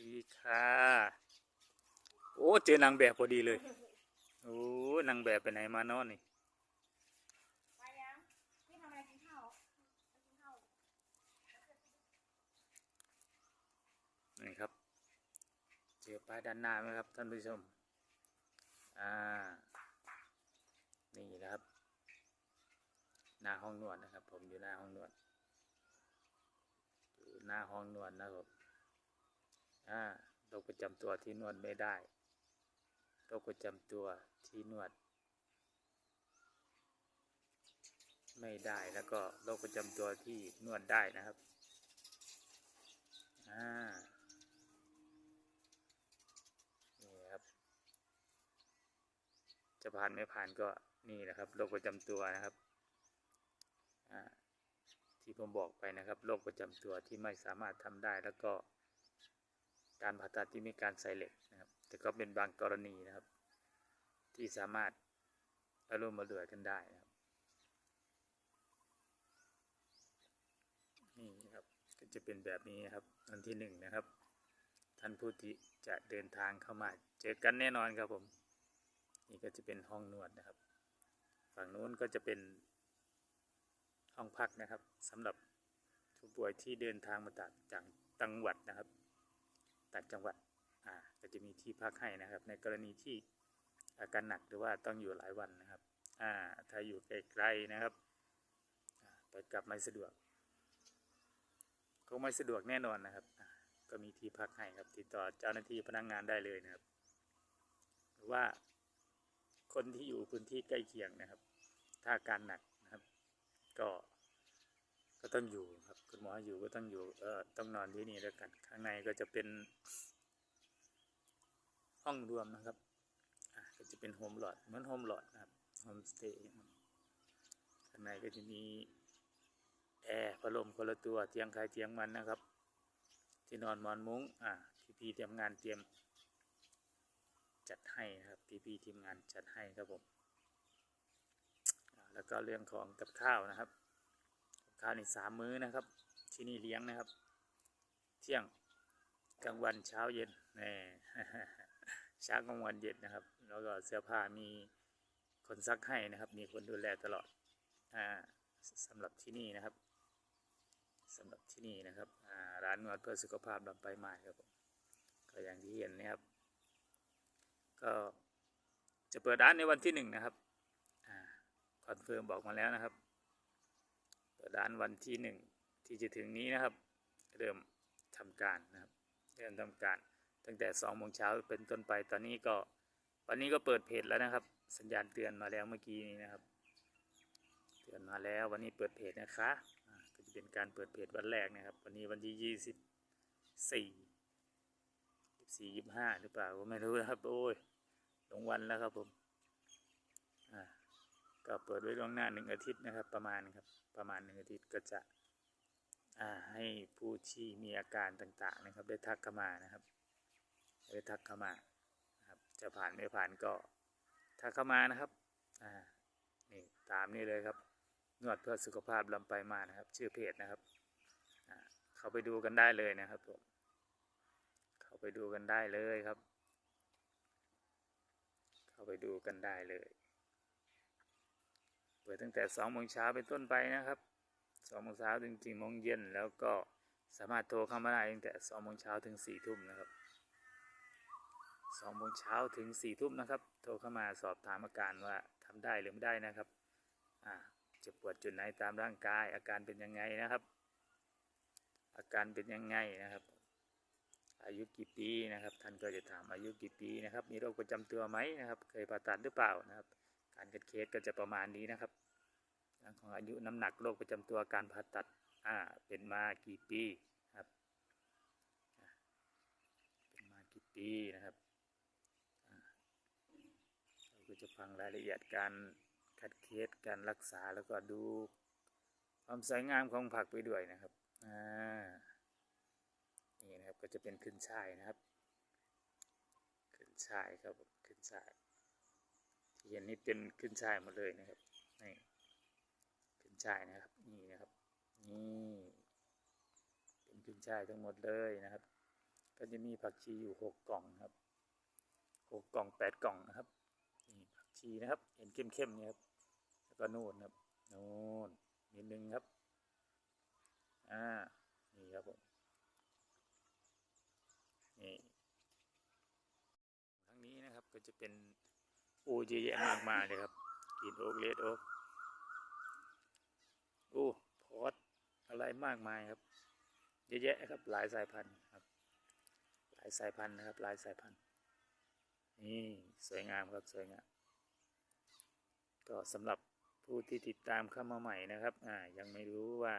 ดีค่ะ โอ้ เจอนางแบบพอดีเลย โอ้นางแบบไปไหนมานอนนี่ไปยังพี่ทำอะไรกินข้าวไปกินข้าวนี่ครับ เจอป้ายด้านหน้าไหมครับท่านผู้ชม อ่า นี่นะครับ หน้าห้องนวดนะครับ ผมอยู่หน้าห้องนวดอยู่หน้าห้องนวดนะครับ อ่าโรคประจำตัวที่นวดไม่ได้โรคประจำตัวที่นวด ไม่ได้แล้วก็โรคประจำตัวที่นวดได้นะครับอ่านี่ครับ จะผ่านไม่ผ่านก็นี่นะครับโรคประจำตัวนะครับอ่าที่ผมบอกไปนะครับโรคประจำตัวที่ไม่สามารถทำได้แล้วก็ การผ่าตัดที่มีการใส่เหล็กนะครับ แต่ก็เป็นบางกรณีนะครับ ที่สามารถอารมณ์มาเหลือกันได้นะครับ นี่นะครับก็จะเป็นแบบนี้นะครับอันที่หนึ่งนะครับ ท่านผู้ที่จะเดินทางเข้ามาเจอกันแน่นอนครับผม นี่ก็จะเป็นห้องนวดนะครับ ฝั่งนู้นก็จะเป็นห้องพักนะครับสำหรับผู้ป่วยที่เดินทางมาจากจากจังหวัดนะครับ ต่างจังหวัดอ่าก็จะมีที่พักให้นะครับ ในกรณีที่อาการหนักหรือว่าต้องอยู่หลายวันนะครับอ่าถ้าอยู่ไกลๆนะครับไปกลับไม่สะดวกคงไม่สะดวกแน่นอนนะครับก็มีที่พักให้ครับติดต่อเจ้าหน้าที่พนักงงานได้เลยนะครับ หรือว่าคนที่อยู่พื้นที่ใกล้เคียงนะครับ ถ้าอาการหนักนะครับ ก็ ก็ต้องอยู่ครับคุณหมออยู่ก็ต้องอยู่เออต้องนอนที่นี่แล้วกัน ข้างในก็จะเป็น ห้องรวมนะครับอ่าก็จะเป็นโฮมหลอดเหมือนโฮมหลอดนะครับโฮมสเตย์ข้างในก็จะมีแอร์พัดลมคนละตัวเตียงใครเตียงมันนะครับ ที่นอนหมอนมุ้งอ่าพี่พี่ๆทีมงานเตรียม จัดให้ครับพี่พี่ทีมงานจัดให้ครับผมแล้วก็เรื่องของกับข้าวนะครับ ข้าวในสามมื้อนะครับ ที่นี่เลี้ยงนะครับ เที่ยงกลางวันเช้าเย็นแน่เช้ากลางวันเย็นนะครับ แล้วก็เสื้อผ้ามีคนซักให้นะครับ มีคนดูแลตลอดอ่าสำหรับที่นี่นะครับสำหรับที่นี่นะครับอ่าร้านนวดเพื่อสุขภาพลำไปลายไม้ครับผมก็อย่างที่เห็นนะครับ ก็จะเปิดร้านในวันที่หนึ่งนะครับอ่าคอนเฟิร์มบอกมาแล้วนะครับ ปิดร้านวันที่หนึ่งที่จะถึงนี้นะครับ เริ่มทำการนะครับเริ่มทำการ ตั้งแต่สองโมงเช้าเป็นต้นไปตอนนี้ก็วันนี้ก็เปิดเพจแล้วนะครับ สัญญาณเตือนมาแล้วเมื่อกี้นี้นะครับ เตือนมาแล้ววันนี้เปิดเพจนะคะก็จะเป็นการเปิดเพจวันแรกนะครับ วันนี้วันที่ยี่สิบสี่สี่ยี่ห้าหรือเปล่าก็ไม่รู้นะครับ โอ้ยลงวันแล้วครับผม ก็เปิดไว้ล่วงหน้าหนึ่งอาทิตย์นะครับ ประมาณครับประมาณหนึ่งอาทิตย์ก็จะให้ผู้ที่มีอาการต่างๆนะครับ ได้ทักเข้ามานะครับ ได้ทักเข้ามานะครับ จะผ่านไม่ผ่านก็ทักเข้ามานะครับอ่านี่ตามนี้เลยครับนวดเพื่อสุขภาพลำไปมานะครับ ชื่อเพจนะครับเข้าไปดูกันได้เลยนะครับผมเข้าไปดูกันได้เลยครับ เข้าไปดูกันได้เลย ปิดตั้งแต่สองโมงเช้าเป็นต้นไปนะครับสองโมงเช้าถึงสี่โมงเย็นแล้วก็สามารถโทรเข้ามาได้ตั้งแต่สองโมงเช้าถึงสี่ทุ่มนะครับสองโมงเช้าถึงสี่ทุ่มนะครับ โทรเข้ามาสอบถามอาการว่าทำได้หรือไม่ได้นะครับอ่าจะปวดจุดไหนตามร่างกาย อาการเป็นยังไงนะครับ อาการเป็นยังไงนะครับ อายุกี่ปีนะครับ ท่านก็จะถามอายุกี่ปีนะครับ มีโรคประจำตัวไหมนะครับ เคยผ่าตัดหรือเปล่านะครับ การคัดเคสก็จะประมาณนี้นะครับ ของอายุน้ำหนักโรคประจำตัวการผ่าตัดอ่าเป็นมากี่ปีครับเป็นมากี่ปีนะครับเราก็จะฟังรายละเอียดการคัดเคสการรักษาแล้วก็ดูความสวยงามของผักไปด้วยนะครับอ่านี่นะครับก็จะเป็นขึ้นช่ายนะครับ ขึ้นช่ายครับขึ้นช่ายที่เห็นนี่เป็นขึ้นช่ายหมดเลยนะครับนี่ ช่ายนะครับ นี่นะครับ นี่เป็นขึ้นช่ายทั้งหมดเลยนะครับ ก็จะมีผักชีอยู่หกกล่องครับหกกล่องแปดกล่องนะครับ นี่ผักชีนะครับเห็นเข้มๆเนี่ยครับ แล้วก็นู่นครับนู่นนิดนึงครับ อ่า นี่ครับผม นี่ทั้งนี้นะครับก็จะเป็นโอ้เยอะแยะมากมายเลยครับกรีนโอ๊กเลดโอ๊ก โอ้พอดอะไรมากมายครับ เยอะแยะครับหลายสายพันธุ์ครับ หลายสายพันธุ์นะครับ หลายสายพันธุ์นี่สวยงามครับสวยงามก็สำหรับผู้ที่ติดตามเข้ามาใหม่นะครับอ่ายังไม่รู้ว่า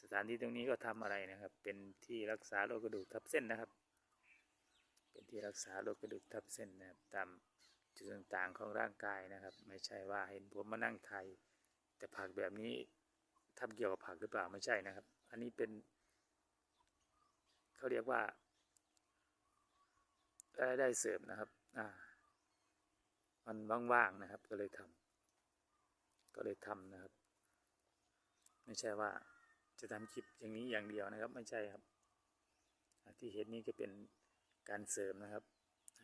สถานที่ตรงนี้ก็ทำอะไรนะครับ เป็นที่รักษาโรคกระดูกทับเส้นนะครับ เป็นที่รักษาโรคกระดูกทับเส้นนะครับตามจุดต่างๆของร่างกายนะครับ ไม่ใช่ว่าเห็นผมมานั่งไทย แต่ผักแบบนี้ ทำเกี่ยวกับผักหรือเปล่าไม่ใช่นะครับ อันนี้เป็นเขาเรียกว่ารายได้เสริมนะครับ อ่า มันว่างๆนะครับ ก็เลยทำก็เลยทำนะครับ ไม่ใช่ว่าจะทำคลิปอย่างนี้อย่างเดียวนะครับ ไม่ใช่ครับ ที่เห็นนี่ก็เป็นการเสริมนะครับ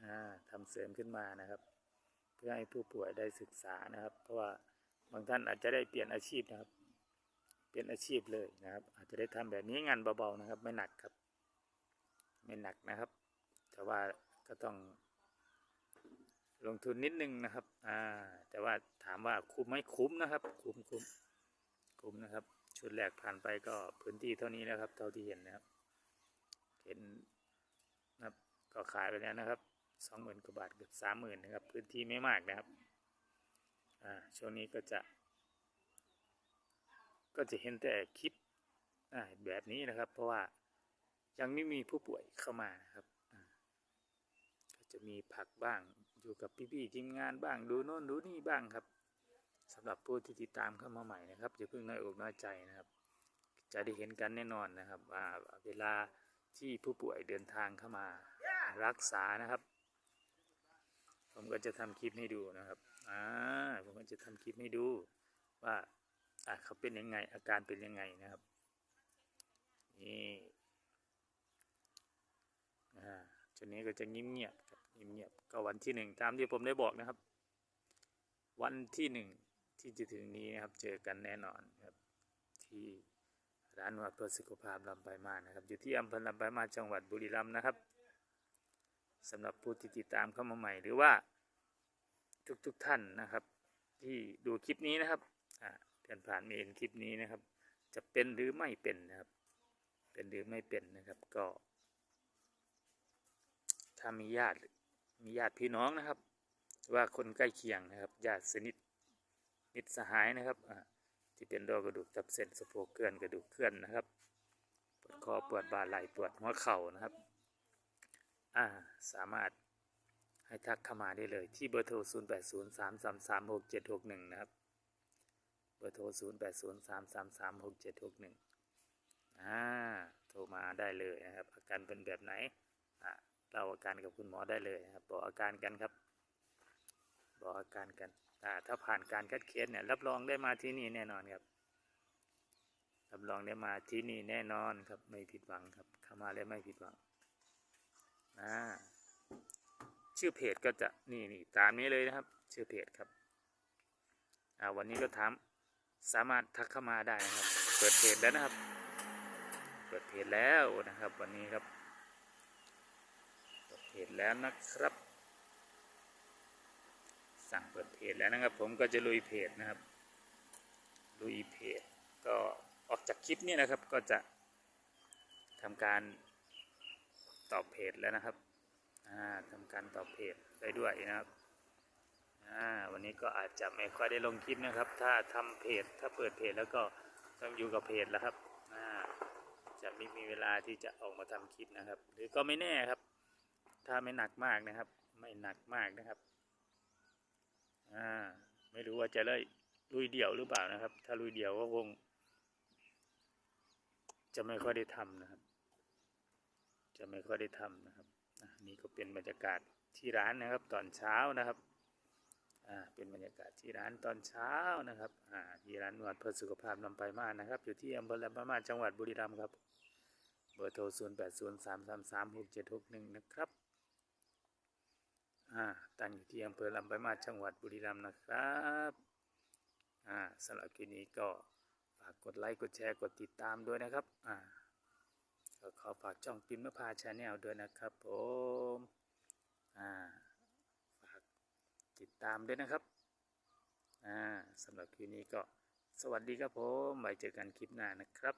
อ่าทำเสริมขึ้นมานะครับ เพื่อให้ผู้ป่วยได้ศึกษานะครับ เพราะว่าบางท่านอาจจะได้เปลี่ยนอาชีพนะครับ เปลี่ยนอาชีพเลยนะครับ อาจจะได้ทำแบบนี้งานเบาๆนะครับ ไม่หนักครับ ไม่หนักนะครับ แต่ว่าก็ต้องลงทุนนิดนึงนะครับ อ่า แต่ว่าถามว่าคุ้มไหมคุ้มนะครับ คุ้มคุ้มคุ้มนะครับ ชุดแรกผ่านไปก็พื้นที่เท่านี้นะครับ เท่าที่เห็นนะครับ เห็นนะครับ ก็ขายไปแล้วนะครับ สองหมื่นกว่าบาทเกือบสามหมื่นนะครับ พื้นที่ไม่มากนะครับ อ่า ช่วงนี้ก็จะ ก็จะเห็นแต่คลิปแบบนี้นะครับ เพราะว่ายังไม่มีผู้ป่วยเข้ามานะครับก็จะมีผักบ้างอยู่กับพี่ๆทีมงานบ้างดูโน่นดูนี่บ้างครับสำหรับผู้ที่ติดตามเข้ามาใหม่นะครับอย่าเพิ่งน้อยอกน้อยใจนะครับ จะได้เห็นกันแน่นอนนะครับว่าเวลาที่ผู้ป่วยเดินทางเข้ามารักษานะครับ ผมก็จะทำคลิปให้ดูนะครับอ่าผมก็จะทำคลิปให้ดูว่า อ่าเขาเป็นยังไง อาการเป็นยังไงนะครับ นี่อ่าชุดนี้ก็จะเงียบๆครับเงียบๆก็วันที่หนึ่งตามที่ผมได้บอกนะครับ วันที่หนึ่งที่จะถึงนี้นะครับเจอกันแน่นอนครับที่ร้านนวดเพื่อสุขภาพลำไปางมานะครับ อยู่ที่อำเภอลำไปางมาจังหวัดบุรีรัมย์นะครับสำหรับผู้ที่ติดตามเข้ามาใหม่หรือว่าทุกๆทท่านนะครับ ที่ดูคลิปนี้นะครับ อ่าเดินผ่านมาเห็นคลิปนี้นะครับ จะเป็นหรือไม่เป็นนะครับ เป็นหรือไม่เป็นนะครับ ก็ ถ้ามีญาติมีญาติพี่น้องนะครับ ว่าคนใกล้เคียงนะครับญาติสนิทมิตรสหายนะครับที่เป็นโรคกระดูกทับเส้นสะโพกเคลื่อนกระดูกเคลื่อนนะครับปวดคอปวดบ่าไหล่ปวดหัวเข่านะครับอ่าสามารถให้ทักเข้ามาได้เลยที่เบอร์โทร 0 8 0 3 3 3 6 7 6 1 นะครับ บอร์โทร 0 8 0 3 3 3 6 7 6 1อ่าโทรมาได้เลยนะครับ อาการเป็นแบบไหนอ่าเล่าอาการกับคุณหมอได้เลยครับบอกอาการกันครับบอกอาการกันอ่าถ้าผ่านการคัดเคสเนี่ยรับรองได้มาที่นี่แน่นอนครับรับรองได้มาที่นี่แน่นอนครับไม่ผิดหวังครับเข้ามาแล้วไม่ผิดหวังนะชื่อเพจก็จะนี่นี่ตามนี้เลยนะครับ ชื่อเพจครับอ่าวันนี้ก็ถาม สามารถทักเข้ามาได้นะครับ เปิดเพจแล้วนะครับ เปิดเพจแล้วนะครับ วันนี้ครับ เปิดเพจแล้วนะครับ สั่งเปิดเพจแล้วนะครับ ผมก็จะลุยเพจนะครับ ลุยเพจ ก็ออกจากคลิปนี้นะครับ ก็จะทำการตอบเพจแล้วนะครับอ่าทำการตอบเพจได้ด้วยนะครับ วันนี้ก็อาจจะไม่ค่อยได้ลงคลิปนะครับ ถ้าทำเพจ ถ้าเปิดเพจแล้วก็ต้องอยู่กับเพจแล้วครับจะไม่มีเวลาที่จะออกมาทำคลิปนะครับ หรือก็ไม่แน่ครับ ถ้าไม่หนักมากนะครับ ไม่หนักมากนะครับอ่าไม่รู้ว่าจะเลยลุยเดี่ยวหรือเปล่านะครับ ถ้าลุยเดี่ยวก็คง จะไม่ค่อยได้ทำนะครับ จะไม่ค่อยได้ทำนะครับนี่ก็เป็นบรรยากาศที่ร้านนะครับ ตอนเช้านะครับ เป็นบรรยากาศที่ร้านตอนเช้านะครับที่ร้านนวดเพื่อสุขภาพลำไปมานะครับ อยู่ที่อำเภอลำปางมาจังหวัดบุรีรัมย์ครับ เบอร์โทร 0 8 0 3 3 3 6 7 6 1 นะครับตั้งอยู่ที่อำเภอลำปามาจังหวัดบุรีรัมย์นะครับสำหรับคลิปนี้ก็ฝากกดไลค์กดแชร์กดติดตามด้วยนะครับขอฝากช่องปิมนภาชาแนลด้วยนะครับผมอ่า ติดตามด้วยนะครับสำหรับคลิปนี้ก็สวัสดีครับผมไว้เจอกันคลิปหน้านะครับ